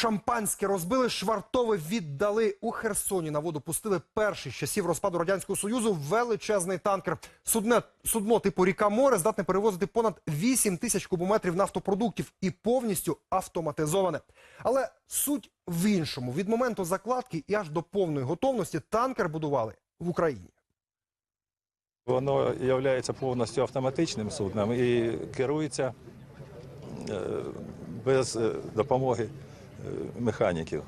Шампанське розбили, швартове віддали у Херсоні. На воду пустили перший з часів розпаду радянського союзу величезний танкер. Судне судно типу ріка море здатне перевозити понад 8 тисяч кубометрів нафтопродуктів і повністю автоматизоване. Але суть в іншому: від моменту закладки і аж до повної готовності танкер будували в Україні. Воно є повністю автоматичним судном і керується е, без е, допомоги механіків.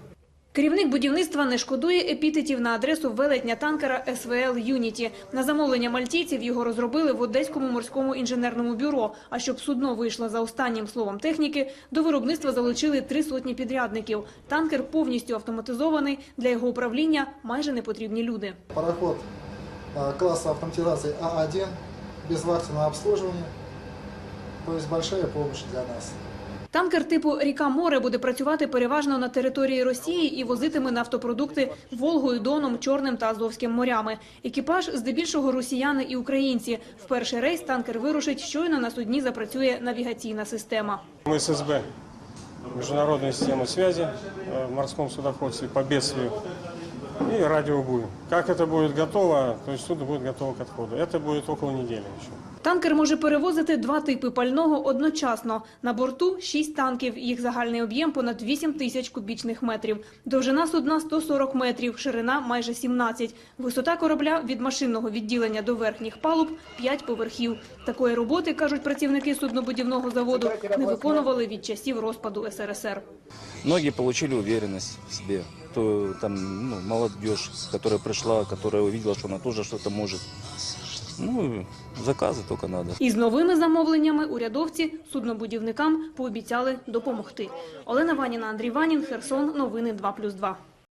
Керівник будівництва не шкодує епітетів на адресу велетня танкера СВЛ Юніті. На замовлення мальтійців його розробили в Одеському морському інженерному бюро. А щоб судно вийшло за останнім словом техніки, до виробництва залучили три сотні підрядників. Танкер повністю автоматизований. Для його управління майже не потрібні люди. Пароход э, класса автоматизации А1 без вахтенного обслуживания. То есть большая помощь для нас. Танкер типу «Ріка море» буде працювати переважно на території Росії і возитиме нафтопродукти Волгою, Доном, Чорним та Азовським морями. Екіпаж здебільшого росіяни і українці. В перший рейс танкер вирушить, щойно на судні запрацює навігаційна система. Мы ССБ, международную систему связи э, в морском судоходстве по бедствию и радиобуй. Как это будет готово, то есть судно будет готово к отходу. Это будет около недели еще. Танкер може перевозити два типи пального одночасно. На борту шість танків. Їх загальний об'єм понад 8 тисяч кубічних метрів. Довжина судна 140 метрів, ширина майже 17. Висота корабля від машинного відділення до верхніх палуб – 5 поверхів. Такої роботи, кажуть працівники суднобудівного заводу, не виконували від часів розпаду СРСР. Многие получили уверенность в себе. То там ну, молодежь, которая пришла, которая увидела, что она тоже что-то может. Ну, заказы только надо. Із новими замовленнями урядовці суднобудівникам пообіцяли допомогти. Олена Ваніна, Андрій Ванін, Херсон. Новини 2+,2.